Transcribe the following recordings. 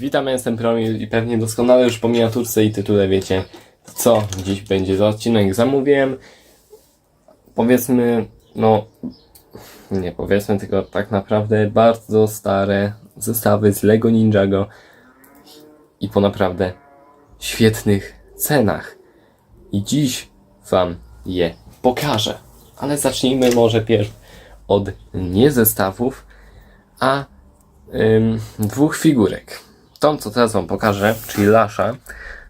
Witam, ja jestem Promil i pewnie doskonale już po miniaturce i tytule wiecie, co dziś będzie za odcinek. Zamówiłem, powiedzmy, no, nie powiedzmy, tylko tak naprawdę bardzo stare zestawy z Lego Ninjago i po naprawdę świetnych cenach. I dziś Wam je pokażę. Ale zacznijmy może pierw od nie zestawów, a ym, dwóch figurek. Tą, co teraz Wam pokażę, czyli Lasha,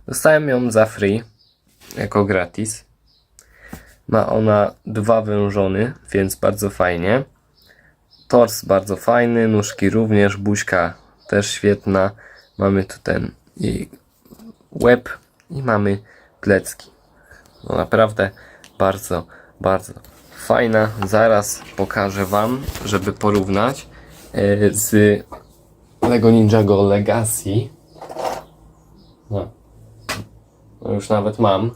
dostałem ją za free, jako gratis. Ma ona dwa wężony, więc bardzo fajnie. Tors bardzo fajny, nóżki również, buźka też świetna. Mamy tu ten jej łeb i mamy plecki. No naprawdę bardzo, bardzo fajna. Zaraz pokażę Wam, żeby porównać e, z Lego Ninjago Legacy. No. no już nawet mam.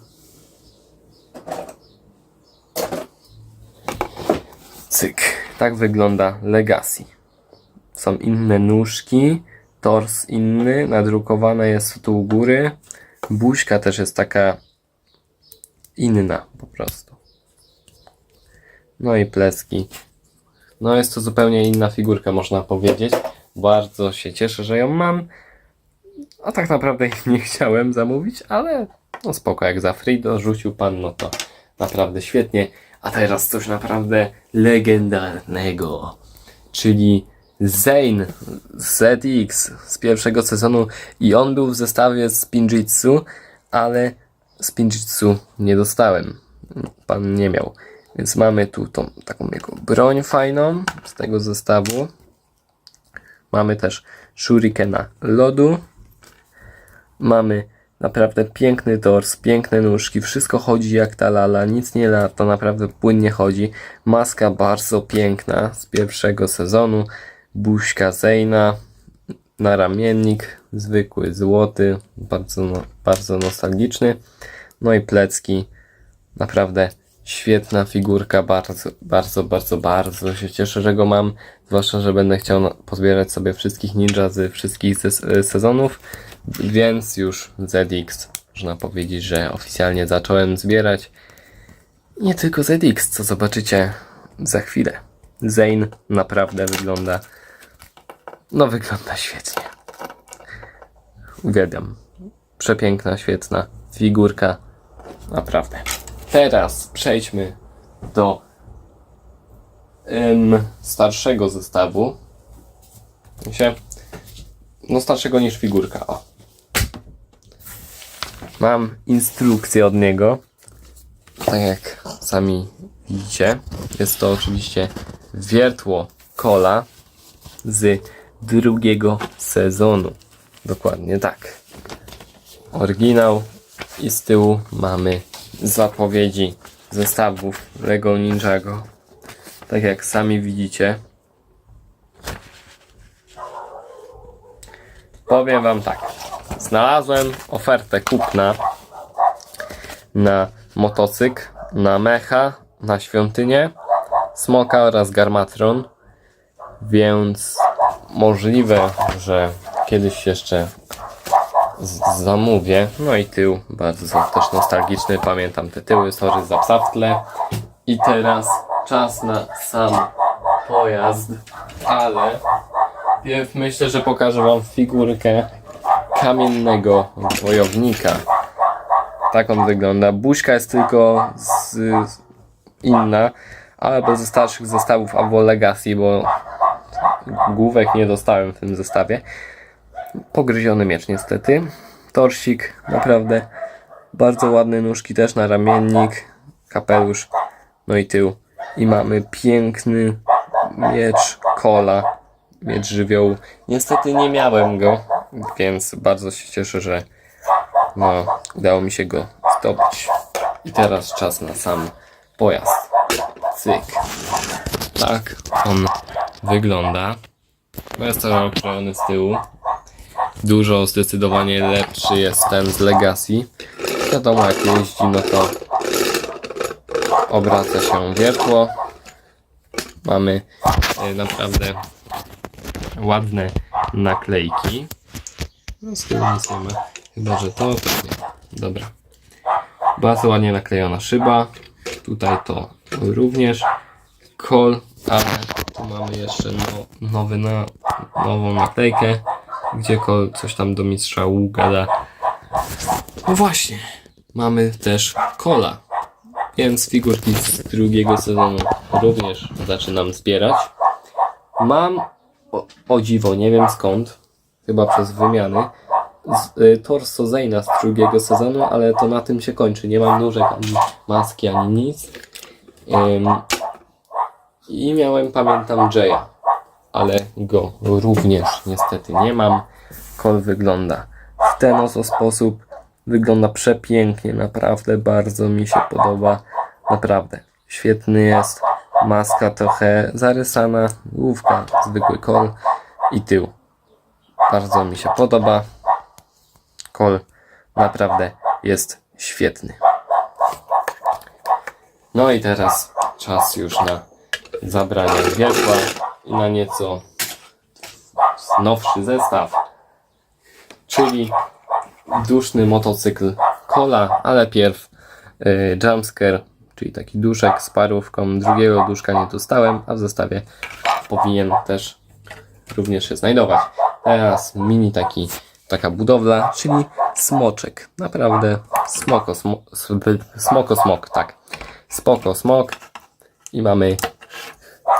Cyk. Tak wygląda Legacy. Są inne nóżki, tors inny, nadrukowane jest tu u góry. Buźka też jest taka inna po prostu. No i plecki. No jest to zupełnie inna figurka, można powiedzieć. Bardzo się cieszę, że ją mam. A tak naprawdę nie chciałem zamówić, ale no spoko, jak za free dorzucił pan, no to naprawdę świetnie. A teraz coś naprawdę legendarnego, czyli Zane ZX z pierwszego sezonu i on był w zestawie z Pinjitsu, ale z Pinjitsu nie dostałem. Pan nie miał. Więc mamy tu tą taką jego broń fajną z tego zestawu. Mamy też shurikena lodu. Mamy naprawdę piękny tors, piękne nóżki, wszystko chodzi jak ta lala, nic nie lata, naprawdę płynnie chodzi. Maska bardzo piękna z pierwszego sezonu. Buźka Zejna, naramiennik zwykły, złoty, bardzo, no, bardzo nostalgiczny. No i plecki, naprawdę świetna figurka, bardzo, bardzo, bardzo, bardzo się cieszę, że go mam. Zwłaszcza, że będę chciał pozbierać sobie wszystkich ninja z wszystkich ses- sezonów, więc już ZX można powiedzieć, że oficjalnie zacząłem zbierać. Nie tylko ZX, co zobaczycie za chwilę. Zane naprawdę wygląda, no wygląda świetnie. Uwielbiam. Przepiękna, świetna figurka. Naprawdę. Teraz przejdźmy do em, starszego zestawu. Się, no starszego niż figurka. O. Mam instrukcję od niego. Tak jak sami widzicie. Jest to oczywiście wiertło kola z drugiego sezonu. Dokładnie tak. Oryginał i z tyłu mamy zapowiedzi zestawów Lego Ninjago. Tak jak sami widzicie. Powiem wam tak. Znalazłem ofertę kupna na motocykl, na mecha, na świątynię, smoka oraz garmatron. Więc możliwe, że kiedyś jeszcze zamówię. No i tył, bardzo też nostalgiczny, pamiętam te tyły, sorry za psa w tle. I teraz czas na sam pojazd, ale myślę, że pokażę wam figurkę kamiennego wojownika. Tak on wygląda. Buźka jest tylko z, z inna, albo ze starszych zestawów, albo Legacy, bo główek nie dostałem w tym zestawie. Pogryziony miecz niestety. Torsik, naprawdę bardzo ładne nóżki też na ramiennik, kapelusz, no i tył. I mamy piękny miecz kola, miecz żywiołu. Niestety nie miałem go, więc bardzo się cieszę, że no, udało mi się go zdobyć. I teraz czas na sam pojazd. Cyk. Tak on wygląda. Jest to okrojony z tyłu. Dużo zdecydowanie lepszy jest ten z Legacy. Wiadomo jak jeździ, no to obraca się wiertło. Mamy e, naprawdę ładne naklejki. No z tyłu nic nie ma. Chyba, że to, to nie. Dobra. Bardzo ładnie naklejona szyba. Tutaj to również. Kol, ale tu mamy jeszcze no, nowy na, nową naklejkę, gdzie coś tam do mistrza Wu gada. No właśnie, mamy też kola. Więc figurki z drugiego sezonu również zaczynam zbierać. Mam, o, o dziwo, nie wiem skąd, chyba przez wymiany, z, y, torso Zayna z drugiego sezonu, ale to na tym się kończy. Nie mam nóżek, ani maski, ani nic. Ym, I miałem, pamiętam, Jaya, ale go również niestety nie mam. Kol wygląda w ten oto sposób. Wygląda przepięknie, naprawdę bardzo mi się podoba. Naprawdę świetny jest. Maska trochę zarysana, główka, zwykły kol i tył. Bardzo mi się podoba. Kol naprawdę jest świetny. No i teraz czas już na zabranie wierzła i na nieco nowszy zestaw, czyli duszny motocykl Kola, ale pierw y, czyli taki duszek z parówką. Drugiego duszka nie dostałem, a w zestawie powinien też również się znajdować. Teraz mini taki, taka budowla, czyli smoczek. Naprawdę smoko, smo, smoko smok, tak. Spoko smok. I mamy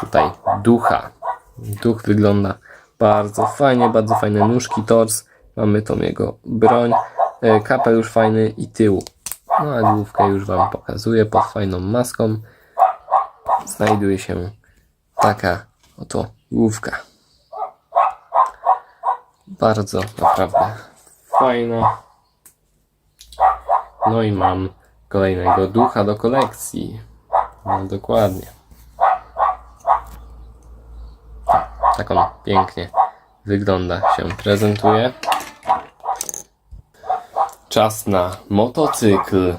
tutaj ducha. Duch wygląda bardzo fajnie, bardzo fajne nóżki, tors. Mamy tą jego broń, e, kapelusz fajny i tył. No a główkę już Wam pokazuję pod fajną maską. Znajduje się taka oto główka. Bardzo naprawdę fajna. No i mam kolejnego ducha do kolekcji. No dokładnie. Tak on pięknie wygląda, się prezentuje. Czas na motocykl.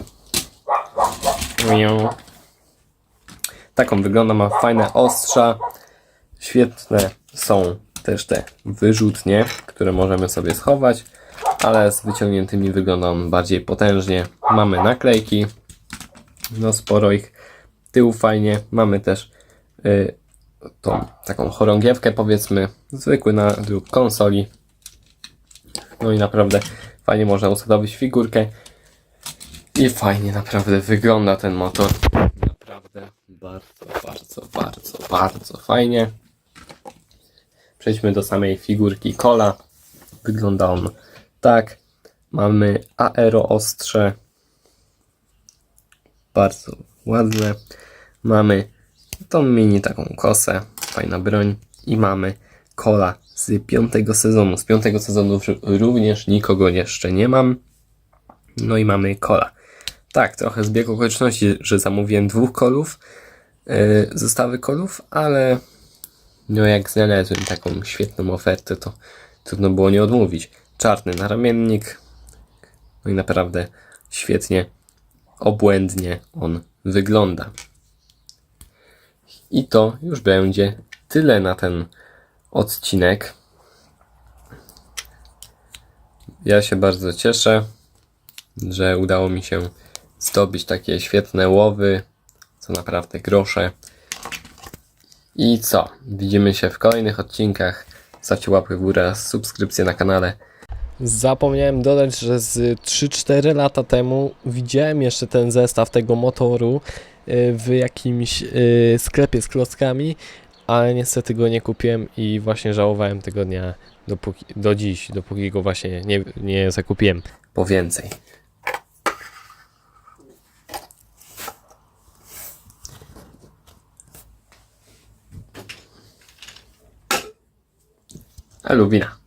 Tak on wygląda, ma fajne ostrza. Świetne są też te wyrzutnie, które możemy sobie schować, ale z wyciągniętymi wygląda on bardziej potężnie. Mamy naklejki, no sporo ich. Tył fajnie. Mamy też y, tą taką chorągiewkę powiedzmy, zwykły na druk konsoli. No i naprawdę fajnie można usadowić figurkę. I fajnie naprawdę wygląda ten motor. Naprawdę bardzo, bardzo, bardzo, bardzo fajnie. Przejdźmy do samej figurki kola. Wygląda on tak. Mamy aero ostrze. Bardzo ładne. Mamy tą mini taką kosę. Fajna broń. I mamy kola z piątego sezonu. Z piątego sezonu również nikogo jeszcze nie mam. No i mamy kola. Tak, trochę zbieg okoliczności, że zamówiłem dwóch kolów, yy, zestawy kolów, ale no jak znalazłem taką świetną ofertę, to trudno było nie odmówić. Czarny naramiennik, no i naprawdę świetnie, obłędnie on wygląda. I to już będzie tyle na ten odcinek. Ja się bardzo cieszę, że udało mi się zdobyć takie świetne łowy, co naprawdę grosze. I co? Widzimy się w kolejnych odcinkach. Zostawcie łapkę w górę, subskrypcję na kanale. Zapomniałem dodać, że z 3-4 lata temu widziałem jeszcze ten zestaw tego motoru w jakimś y, sklepie z klockami, ale niestety go nie kupiłem i właśnie żałowałem tego dnia dopóki, do dziś, dopóki go właśnie nie, nie zakupiłem. Po więcej. A Lubina.